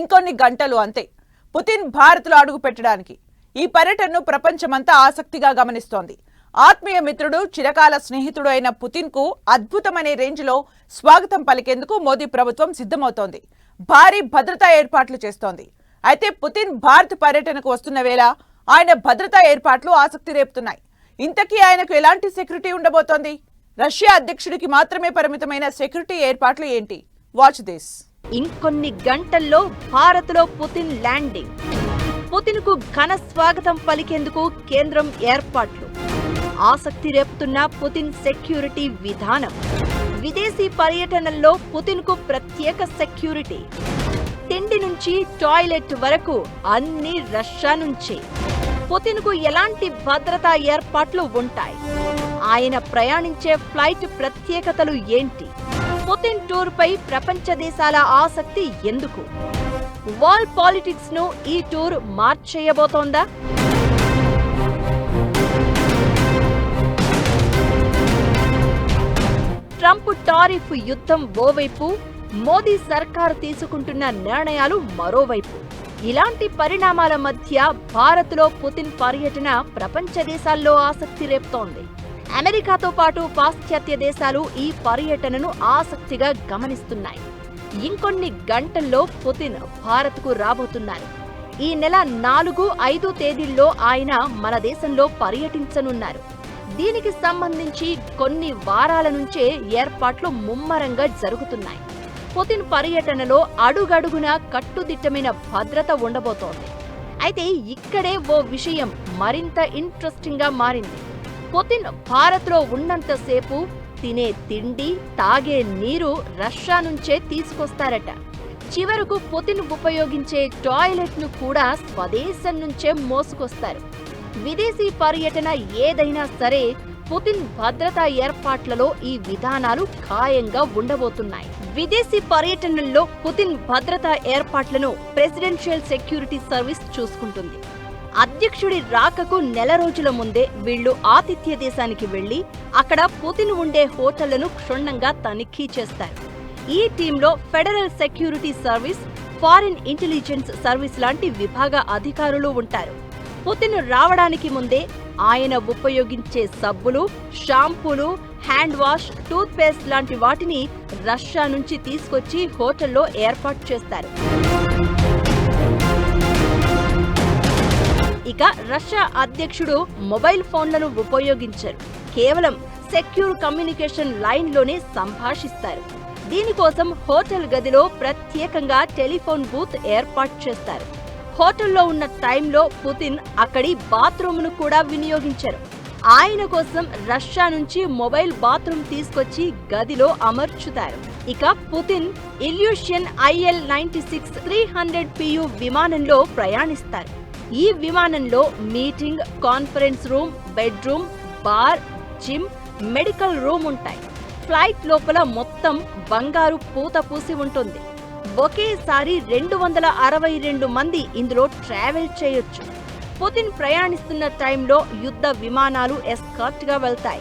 ఇంకొన్ని గంటలు అంతే. పుతిన్ భారత్లో అడుగు పెట్టడానికి. ఈ పర్యటనను ప్రపంచమంతా ఆసక్తిగా గమనిస్తోంది. ఆత్మీయ మిత్రుడు చిరకాల స్నేహితుడు అయిన పుతిన్కు అద్భుతమనే రేంజ్లో స్వాగతం పలికేందుకు మోదీ ప్రభుత్వం సిద్ధమవుతోంది. భారీ భద్రతా ఏర్పాట్లు చేస్తోంది. అయితే పుతిన్ భారత్ పర్యటనకు వస్తున్న వేళ ఆయన భద్రతా ఏర్పాట్లు ఆసక్తి రేపుతున్నాయి. ఇంతకీ ఆయనకు ఎలాంటి సెక్యూరిటీ ఉండబోతోంది? రష్యా అధ్యక్షుడికి మాత్రమే పరిమితమైన సెక్యూరిటీ ఏర్పాట్లు ఏంటి? Watch this. ఇంకొన్ని గంటల్లో భారత్లో పుతిన్ ల్యాండింగ్. పుతిన్కు ఘన స్వాగతం పలికేందుకు కేంద్రం ఏర్పాట్లు. ఆసక్తి రేపుతున్న పుతిన్ సెక్యూరిటీ విధానం. విదేశీ పర్యటనల్లో పుతిన్కు ప్రత్యేక సెక్యూరిటీ. తిండి నుంచి టాయిలెట్ వరకు అన్ని రష్యా నుంచే. పుతిన్కు ఎలాంటి భద్రతా ఏర్పాట్లు ఉంటాయి? ఆయన ప్రయాణించే ఫ్లైట్ ప్రత్యేకతలు ఏంటి? పుతిన్ టూర్ పై ప్రపంచ దేశాల ఆసక్తి ఎందుకు? వాల్ పాలిటిక్స్ను ఈ టూర్ మార్చేయబోతోందా? ట్రంప్ టారిఫ్ యుద్ధం ఓవైపు మోదీ సర్కార్ తీసుకుంటున్న నిర్ణయాలు మరోవైపు. ఇలాంటి పరిణామాల మధ్య భారత్లో పుతిన్ పర్యటన ప్రపంచ దేశాల్లో ఆసక్తి రేపుతోంది. అమెరికాతో పాటు పాశ్చాత్య దేశాలు ఈ పర్యటనను ఆసక్తిగా గమనిస్తున్నాయి. ఇంకొన్ని గంటల్లో పుతిన్ భారత్కు రాబోతున్నారు ఈ నెల నాలుగు ఐదు తేదీల్లో ఆయన మన దేశంలో పర్యటించనున్నారు. దీనికి సంబంధించి కొన్ని వారాల నుంచే ఏర్పాట్లు ముమ్మరంగా జరుగుతున్నాయి. పుతిన్ పర్యటనలో అడుగడుగున కట్టుదిట్టమైన భద్రత ఉండబోతోంది. అయితే ఇక్కడే ఓ విషయం మరింత ఇంట్రెస్టింగ్గా మారింది. పుతిన్ భారత్లో ఉన్నంతసేపు తినే తిండి తాగే నీరు రష్యా నుంచే తీసుకొస్తారట. చివరకు పుతిన్ ఉపయోగించే టాయిలెట్ను కూడా స్వదేశం నుంచే మోసుకొస్తారు. విదేశీ పర్యటన ఏదైనా సరే పుతిన్ భద్రతా ఏర్పాట్లలో ఈ విధానాలు ఖాయంగా ఉండబోతున్నాయి. విదేశీ పర్యటనల్లో పుతిన్ భద్రతా ఏర్పాట్లను ప్రెసిడెన్షియల్ సెక్యూరిటీ సర్వీస్ చూసుకుంటుంది. అధ్యక్షుడి రాకకు నెల రోజుల ముందే వీళ్ళు ఆతిథ్య దేశానికి వెళ్ళి అక్కడ పుతిన్ ఉండే హోటళ్ళను క్షుణ్ణంగా తనిఖీ చేస్తారు. ఈ టీంలో federal security service foreign intelligence service లాంటి విభాగ అధికారులు ఉంటారు. పుతిన్ రావడానికి ముందే ఆయన ఉపయోగించే సబ్బులు షాంపూలు హ్యాండ్ వాష్ టూత్ పేస్ట్ లాంటి వాటిని రష్యా నుంచి తీసుకొచ్చి హోటల్లో ఏర్పాటు చేస్తారు. ఇక రష్యా అధ్యక్షుడు మొబైల్ ఫోన్లను ఉపయోగించరు. కేవలం సెక్యూర్ కమ్యూనికేషన్ లైన్లోనే సంభాషిస్తారు. దీనికోసం హోటల్ గదిలో ప్రత్యేకంగా టెలిఫోన్ బూత్ ఏర్పాటు చేస్తారు. హోటల్లో ఉన్న టైంలో పుతిన్ అక్కడి బాత్రూమ్ను కూడా వినియోగించారు. ఆయన కోసం రష్యా నుంచి మొబైల్ బాత్రూమ్ తీసుకొచ్చి గదిలో అమర్చుతారు. ఇక Putin Ilyushin IL ninety six three hundred PU విమానంలో ప్రయాణిస్తారు. ఈ విమానంలో meeting conference room bedroom bar gym medical room ఉంటాయి. ఫ్లైట్ లోపల మొత్తం బంగారు పూత పూసి ఉంటుంది. ఒకేసారి రెండు వందల అరవై రెండు మంది ఇందులో ట్రావెల్ చేయొచ్చు. పుతిన్ ప్రయాణిస్తున్న టైంలో యుద్ధ విమానాలు ఎస్కార్ట్గా వెళ్తాయి.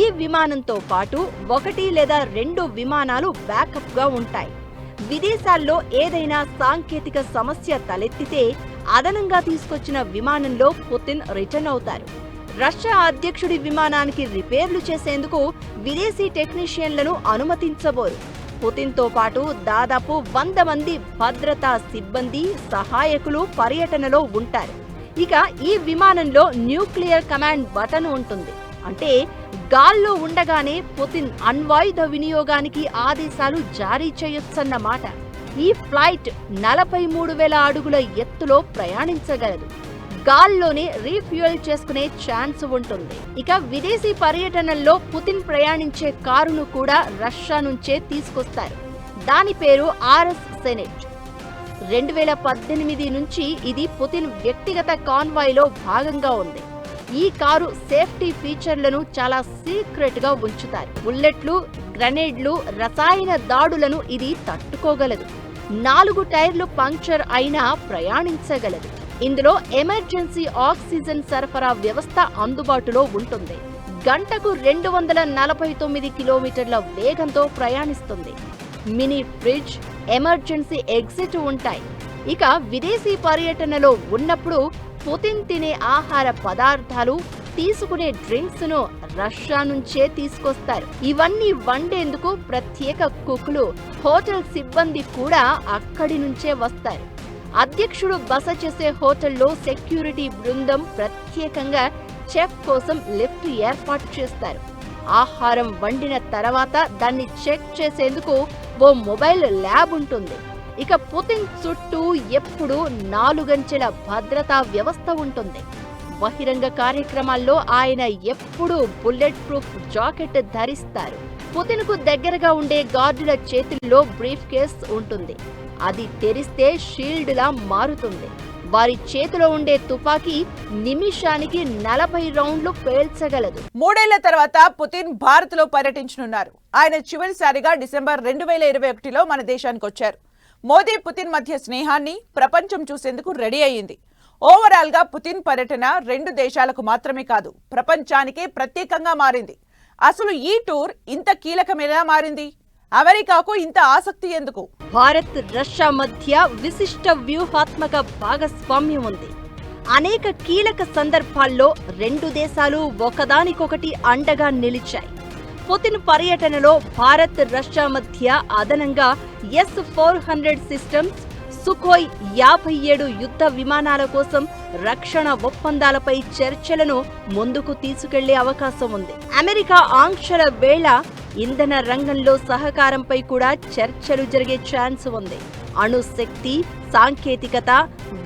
ఈ విమానంతో పాటు ఒకటి లేదా రెండు విమానాలు బ్యాకప్గా ఉంటాయి. విదేశాల్లో ఏదైనా సాంకేతిక సమస్య తలెత్తితే అదనంగా తీసుకొచ్చిన విమానంలో పుతిన్ రిటర్న్ అవుతారు. రష్యా అధ్యక్షుడి విమానానికి రిపేర్లు చేసేందుకు విదేశీ టెక్నీషియన్లను అనుమతించబోరు. పుతిన్తో పాటు దాదాపు వంద మంది భద్రతా సిబ్బంది సహాయకులు పర్యటనలో ఉంటారు. ఇక ఈ విమానంలో న్యూక్లియర్ కమాండ్ బటన్ ఉంటుంది. అంటే గాల్లో ఉండగానే పుతిన్ అణ్వాయుధ వినియోగానికి ఆదేశాలు జారీ చేయొచ్చన్నమాట. ఈ ఫ్లైట్ నలభై మూడు వేల అడుగుల ఎత్తులో ప్రయాణించగలదు. గాల్లోనే రీఫ్యూయల్ చేసుకునే ఛాన్స్ ఉంటుంది. ఇక విదేశీ పర్యటనల్లో పుతిన్ ప్రయాణించే కారును కూడా రష్యా నుంచే తీసుకొస్తారు. దాని పేరు ఆర్ఎస్ సెనెట్. రెండు వేల పద్దెనిమిది నుంచి ఇది పుతిన్ వ్యక్తిగత కాన్వాయ్లో భాగంగా ఉంది. ఈ కారు సేఫ్టీ ఫీచర్లను చాలా సీక్రెట్గా ఉంచుతారు. బుల్లెట్లు గ్రనేడ్లు రసాయన దాడులను ఇది తట్టుకోగలదు. నాలుగు టైర్లు పంక్చర్ అయినా ప్రయాణించగలదు. ఇందులో ఎమర్జెన్సీ ఆక్సిజన్ సరఫరా వ్యవస్థ అందుబాటులో ఉంటుంది. గంటకు రెండు వందల నలభై తొమ్మిది కిలోమీటర్ల వేగంతో ప్రయాణిస్తుంది. మినీ ఫ్రిడ్జ్ ఎమర్జెన్సీ ఎగ్జిట్ ఉంటాయి. ఇక విదేశీ పర్యటనలో ఉన్నప్పుడు పుతిన్ తినే ఆహార పదార్థాలు తీసుకునే డ్రింక్స్ను రష్యా నుంచే తీసుకొస్తారు. ఇవన్నీ వండేందుకు ప్రత్యేక కుక్లు హోటల్ సిబ్బంది కూడా అక్కడి నుంచే వస్తారు. అధ్యక్షుడు బస చేసే హోటల్లో సెక్యూరిటీ బృందం ప్రత్యేకంగా చెఫ్ కోసం లిఫ్ట్ ఏర్పాటు చేస్తారు. ఆహారం వండిన తర్వాత దాన్ని చెక్ చేసేందుకు ఓ మొబైల్ ల్యాబ్ ఉంటుంది. ఇక పుతిన్ చుట్టూ ఎప్పుడూ నాలుగంచెల భద్రతా వ్యవస్థ ఉంటుంది. బహిరంగ కార్యక్రమాల్లో ఆయన ఎప్పుడూ బుల్లెట్ ప్రూఫ్ జాకెట్ ధరిస్తారు. పుతిన్కు దగ్గరగా ఉండే గార్డుల చేతుల్లో బ్రీఫ్ కేస్ ఉంటుంది. అది తెరిస్తే షీల్డ్ లా మారుతుంది. వారి చేతిలో ఉండే తుపాకీ నిమిషానికి నలభై రౌండ్లు పేల్చగలదు. మూడేళ్ళ తర్వాత పుతిన్ భారత్లో పర్యటించనున్నారు. ఆయన చివరిసారిగా డిసెంబర్ రెండు వేల ఇరవై ఒకటిలో మన దేశానికి వచ్చారు మోదీ పుతిన్ మధ్య స్నేహాన్ని ప్రపంచం చూసేందుకు రెడీ అయ్యింది. ఓవరాల్గా పుతిన్ పర్యటన రెండు దేశాలకు మాత్రమే కాదు ప్రపంచానికే ప్రత్యేకంగా మారింది. అసలు ఈ టూర్ ఇంత కీలకమేలా మారింది? అమెరికాకు ఇంత ఆసక్తి ఎందుకు? భారత్ రష్యా మధ్య విశిష్ట వ్యూహాత్మక భాగస్వామ్యం ఉంది. అనేక కీలక సందర్భాల్లో రెండు దేశాలు ఒకదానికొకటి అండగా నిలిచాయి. పుతిన్ పర్యటనలో భారత్ రష్యా మధ్య అదనంగా S four hundred systems Sukhoi యాభై ఏడు యుద్ధ విమానాల కోసం రక్షణ ఒప్పందాలపై చర్చలను ముందుకు తీసుకెళ్ళే అవకాశం ఉంది. అమెరికా ఆంక్షల వేళ ఇంధన రంగంలో సహకారంపై కూడా చర్చలు జరిగే ఛాన్స్ ఉంది. అణుశక్తి సాంకేతికత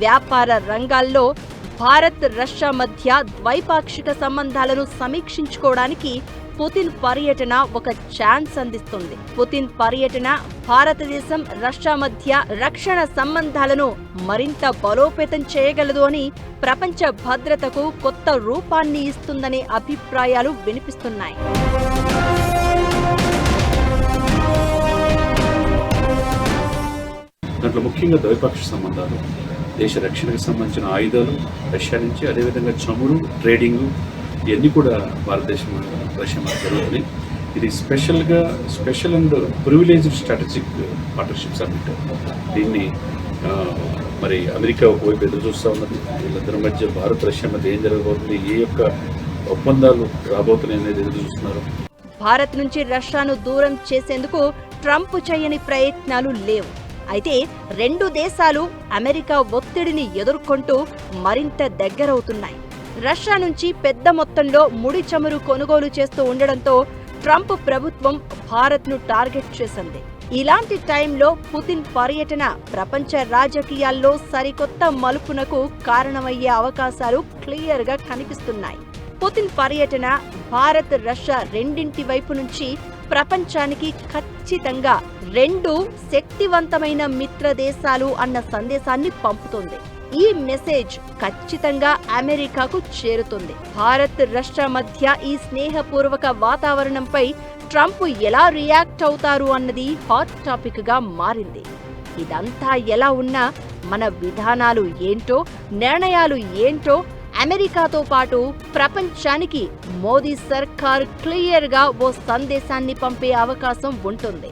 వ్యాపార రంగాల్లో భారత్ రష్యా మధ్య ద్వైపాక్షిక సంబంధాలను సమీక్షించుకోవడానికి పుతిన్ పర్యటన ఒక ఛాన్స్ అందిస్తుంది. పుతిన్ పర్యటన భారతదేశం రష్యా మధ్య రక్షణ సంబంధాలను మరింత బలోపేతం చేయగలదు అని ప్రపంచ భద్రతకు కొత్త రూపాన్ని ఇస్తుందనే అభిప్రాయాలు వినిపిస్తున్నాయి. దాంట్లో ముఖ్యంగా ద్వైపాక్షిక సంబంధాలు. దేశ రక్షణకు సంబంధించిన ఆయుధాలు రష్యా నుంచి అదేవిధంగా చమురు ట్రేడింగ్ ఇవన్నీ కూడా భారతదేశం రష్యా మధ్య జరుగుతున్నాయి. ఇది స్పెషల్గా special and privileged strategic partnership summit. దీన్ని మరి అమెరికా ఒకవైపు ఎదురు చూస్తూ ఉన్నది. వీళ్ళిద్దరి మధ్య భారత్ రష్యా మధ్య ఏం జరగబోతుంది ఏ యొక్క ఒప్పందాలు రాబోతున్నాయి అనేది ఎదురు చూస్తున్నారు. భారత్ నుంచి రష్యాను దూరం చేసేందుకు ట్రంప్ చేయని ప్రయత్నాలు లేవు. అయితే రెండు దేశాలు అమెరికా ఒత్తిడిని ఎదుర్కొంటూ మరింత దగ్గరవుతున్నాయి. రష్యా నుంచి పెద్ద మొత్తంలో ముడి చమురు కొనుగోలు చేస్తూ ఉండడంతో ట్రంప్ ప్రభుత్వం భారత్ను టార్గెట్ చేసింది. ఇలాంటి టైంలో పుతిన్ పర్యటన ప్రపంచ రాజకీయాల్లో సరికొత్త మలుపునకు కారణమయ్యే అవకాశాలు క్లియర్గా కనిపిస్తున్నాయి. పుతిన్ పర్యటన భారత్ రష్యా రెండింటి వైపు నుంచి ప్రపంచానికి ఖచ్చితంగా రెండు శక్తివంతమైన మిత్ర దేశాలు అన్న సందేశాన్ని పంపుతుంది. ఈ మెసేజ్ ఖచ్చితంగా అమెరికాకు చేరుతుంది. భారత్ రష్యా మధ్య ఈ స్నేహపూర్వక వాతావరణంపై ట్రంప్ ఎలా రియాక్ట్ అవుతారు అన్నది హాట్ టాపిక్గా మారింది. ఇదంతా ఎలా ఉన్నా మన విధానాలు ఏంటో నిర్ణయాలు ఏంటో అమెరికాతో పాటు ప్రపంచానికి మోదీ సర్కార్ క్లియర్గా ఓ సందేశాన్ని పంపే అవకాశం ఉంటుంది.